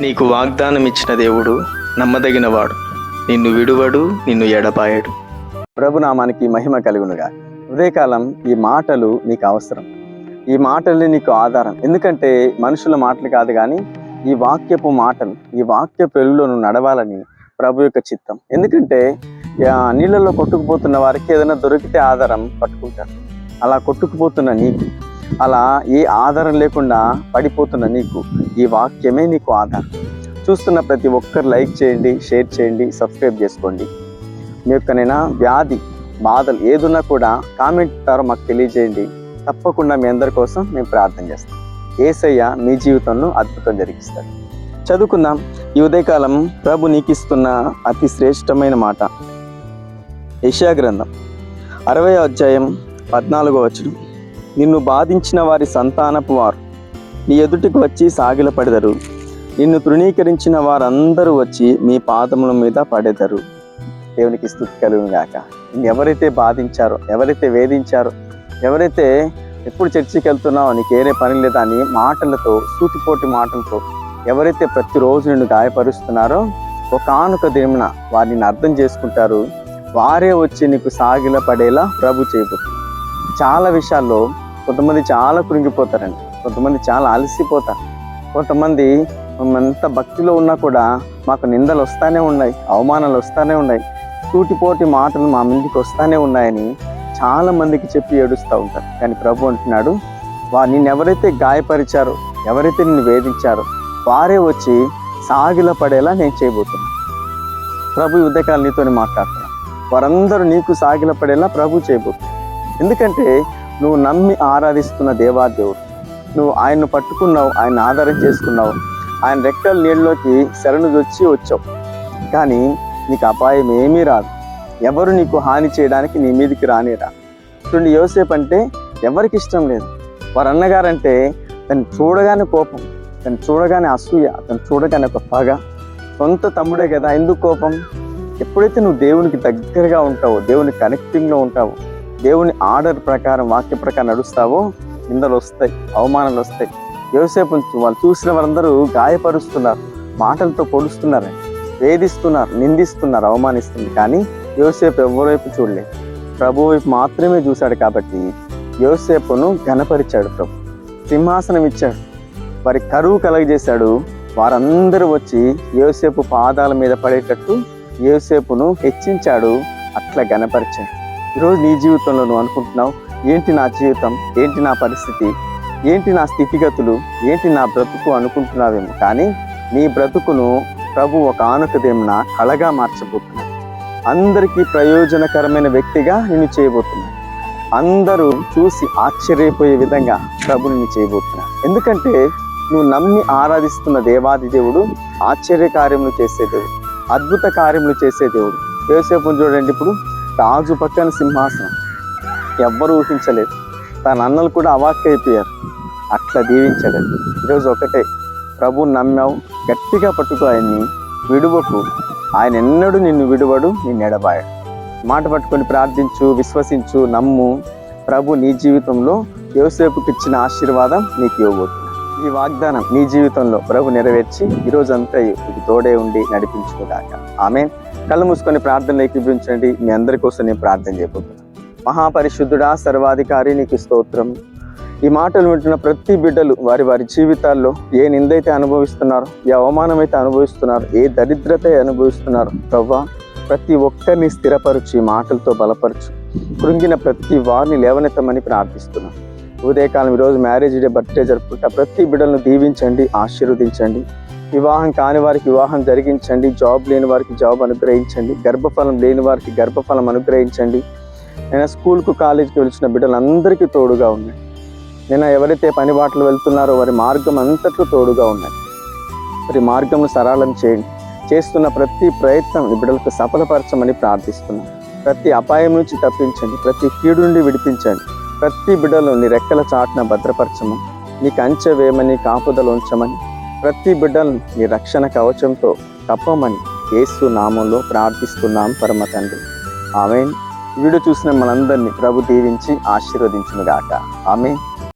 నీకు వాగ్దానం ఇచ్చిన దేవుడు నమ్మదగినవాడు. నిన్ను విడువడు నిన్ను ఎడపాయడు ప్రభునామానికి మహిమ కలుగునుగా. ఉదయకాలం ఈ మాటలు నీకు అవసరం. ఈ మాటలు నీకు ఆధారం. ఎందుకంటే మనుషుల మాటలు కాదు కానీ ఈ వాక్యపు మాటలు ఈ వాక్య వెలుగులో నువ్వు నడవాలని ప్రభు యొక్క చిత్తం. ఎందుకంటే ఆ, నీళ్ళలో కొట్టుకుపోతున్న వారికి ఏదైనా దొరికితే ఆధారం పట్టుకుంటారు. అలా కొట్టుకుపోతున్న నీకు అలా ఏ ఆధారం లేకుండా పడిపోతున్న నీకు ఈ వాక్యమే నీకు ఆధారం. చూస్తున్న ప్రతి ఒక్కరు లైక్ చేయండి షేర్ చేయండి సబ్స్క్రైబ్ చేసుకోండి. మీ యొక్కనైనా వ్యాధి బాధలు ఏదున్నా కూడా కామెంట్ ద్వారా మాకు తెలియజేయండి. తప్పకుండా మీ అందరి కోసం మేము ప్రార్థన చేస్తాం. ఏసయ్య మీ జీవితంలో అద్భుతం జరిగిస్తాడు. చదువుకుందాం. ఈ ఉదయకాలం ప్రభు నీకిస్తున్న అతి శ్రేష్టమైన మాట. యశా గ్రంథం. అరవై అధ్యాయం పద్నాలుగో వచనం. నిన్ను బాధించిన వారి సంతానపు వారు. నీ ఎదుటికి వచ్చి సాగిలపడెదరు. నిన్ను తృణీకరించిన వారందరూ వచ్చి మీ పాదముల మీద పడెదరు. దేవునికి స్థుతి కలుగునిగాక. నిన్ను ఎవరైతే బాధించారో ఎవరైతే వేధించారో ఎవరైతే ఎప్పుడు చర్చికి వెళ్తున్నావో నీకు ఏరే పని లేదా అని మాటలతో సూటిపోటి మాటలతో ఎవరైతే ప్రతిరోజు నిన్ను గాయపరుస్తున్నారో ఒకనొక దేమున దినమున వారిని అర్థం చేసుకుంటారు. వారే వచ్చి నీకు సాగిల పడేలా ప్రభు చేయబోతుంది చాలా విషయాల్లో కొంతమంది చాలా కృంగిపోతారండి. కొంతమంది చాలా అలసిపోతారు. కొంతమంది ఎంత భక్తిలో ఉన్నా కూడా మాకు నిందలు వస్తానే ఉన్నాయి అవమానాలు వస్తానే ఉన్నాయి. సూటిపోటి మాటలు మా ముందుకు వస్తానే ఉన్నాయని చాలా మందికి చెప్పి ఏడుస్తూ ఉంటారు. కానీ ప్రభు అంటున్నాడు వా నిన్ను ఎవరైతే గాయపరిచారో ఎవరైతే నిన్ను వేధించారో వారే వచ్చి సాగిల పడేలా నేను చేయబోతున్నాను ప్రభు ఉదయకాల నీతోని మాట్లాడుతున్నాను వారందరూ నీకు సాగిల పడేలా ప్రభు చేయబోతున్నాను ఎందుకంటే నువ్వు నమ్మి ఆరాధిస్తున్న దేవాదేవుడు. నువ్వు ఆయన్ను పట్టుకున్నావు ఆయన ఆధారం చేసుకున్నావు. ఆయన రెక్కల నీళ్ళలోకి శరణు వచ్చి వచ్చావు. కానీ నీకు అపాయం ఏమీ రాదు. ఎవరు నీకు హాని చేయడానికి నీ మీదికి రానేరా. చూడండి యోసేపు అంటే ఎవరికి ఇష్టం లేదు. వారు అన్నగారంటే తను చూడగానే కోపం తను చూడగానే అసూయ తను చూడగానే ఒక పగ. సొంత తమ్ముడే కదా ఎందుకు కోపం? ఎప్పుడైతే నువ్వు దేవునికి దగ్గరగా ఉంటావో దేవుని కనెక్టింగ్లో ఉంటావో దేవుని ఆర్డర్ ప్రకారం వాక్య ప్రకారం నడుస్తావో? నిందలు వస్తాయి అవమానాలు వస్తాయి యోసేపు వాళ్ళు చూసిన వారందరూ గాయపరుస్తున్నారు మాటలతో పొడుస్తున్నారు వేధిస్తున్నారు నిందిస్తున్నారు అవమానిస్తుంది కానీ యోసేపు ఎవరి వైపు చూడలేదు ప్రభు వైపు మాత్రమే చూశాడు కాబట్టి యోసేపును ఘనపరిచాడు ప్రభు. సింహాసనం ఇచ్చాడు. వారి కరువు కలగజేశాడు. వారందరూ వచ్చి యోసేపు పాదాల మీద పడేటట్టు యోసేపును హెచ్చించాడు అట్లా ఘనపరిచాడు. ఈరోజు నీ జీవితంలో నువ్వు అనుకుంటున్నావు ఏంటి నా జీవితం ఏంటి నా పరిస్థితి ఏంటి నా స్థితిగతులు ఏంటి నా బ్రతుకు అనుకుంటున్నావేమో. కానీ నీ బ్రతుకును ప్రభు ఒక ఆనుకదేమన కళగా మార్చబోతున్నాడు. అందరికీ ప్రయోజనకరమైన వ్యక్తిగా నేను చేయబోతున్నాను అందరూ చూసి ఆశ్చర్యపోయే విధంగా ప్రభు నిన్ను చేయబోతున్నాడు. ఎందుకంటే నువ్వు నమ్మి ఆరాధిస్తున్న దేవాది దేవుడు ఆశ్చర్య కార్యములు చేసే దేవుడు అద్భుత కార్యములు చేసే దేవుడు. యోసేపుని చూడండి ఇప్పుడు. రాజు పక్కన సింహాసనం. ఎవ్వరు ఊహించలేదు. తన అన్నలు కూడా అవాక్కైపోయారు అట్లా దీవించాడు ఈరోజు ఒకటే. ప్రభు నమ్మావు గట్టిగా పట్టుకో ఆయన్ని. విడువకు. ఆయన ఎన్నడూ నిన్ను విడువడు నిన్ను ఎడబాయడు. మాట పట్టుకొని ప్రార్థించు విశ్వసించు నమ్ము. ప్రభు నీ జీవితంలో యోసేపుకి ఇచ్చిన ఆశీర్వాదం నీకు ఇవ్వబోతుంది. ఈ వాగ్దానం నీ జీవితంలో ప్రభు నెరవేర్చి ఈ రోజంతా నీకు తోడే ఉండి నడిపించుకోగాక. ఆమె కళ్ళు మూసుకొని ప్రార్థనలు ఏకీభవించండి. మీ అందరి కోసం నేను ప్రార్థన చేయబోతున్నాను. మహాపరిశుద్ధుడా సర్వాధికారి నీకు స్తోత్రం. ఈ మాటలు వింటున్న ప్రతి బిడ్డలు వారి వారి జీవితాల్లో ఏ నిందైతే అనుభవిస్తున్నారో ఏ అవమానం అయితే అనుభవిస్తున్నారో ఏ దరిద్రత అనుభవిస్తున్నారో ప్రవ్వా ప్రతి ఒక్కరిని స్థిరపరచు ఈ మాటలతో బలపరచు. కృంగిన ప్రతి వారిని లేవనెత్తమని ప్రార్థిస్తున్నాను. ఉదయకాలం ఈరోజు మ్యారేజ్ డే బర్త్డే జరుపుకుంటా ప్రతి బిడ్డలను దీవించండి ఆశీర్వదించండి. వివాహం కాని వారికి వివాహం జరిగించండి జాబ్ లేని వారికి జాబ్ అనుగ్రహించండి గర్భఫలం లేని వారికి గర్భఫలం అనుగ్రహించండి. నేను స్కూల్కు కాలేజీకి వెళ్తున్న బిడ్డలందరికీ తోడుగా ఉన్నాయి నేను ఎవరైతే పని బాటలు వెళ్తున్నారో వారి మార్గం అంతట్లో తోడుగా ఉన్నాయి వారి మార్గంను సరళం చేయండి. చేస్తున్న ప్రతి ప్రయత్నం ఈ బిడ్డలకు సఫలపరచమని ప్రార్థిస్తున్నాను. ప్రతి అపాయం నుంచి తప్పించండి ప్రతి కీడు నుండి విడిపించండి. ప్రతి బిడ్డలు నీ రెక్కల చాటున భద్రపరచము. నీ కంచె వేయమని కాపుదల ఉంచమని ప్రతి బిడ్డలను నీ రక్షణ కవచంతో తప్పమని యేసు నామంలో ప్రార్థిస్తున్నాం పరమ తండ్రి. ఆమె వీడియో చూసిన మనందరినీ ప్రభు దీవించి ఆశీర్వదించును గాక ఆమె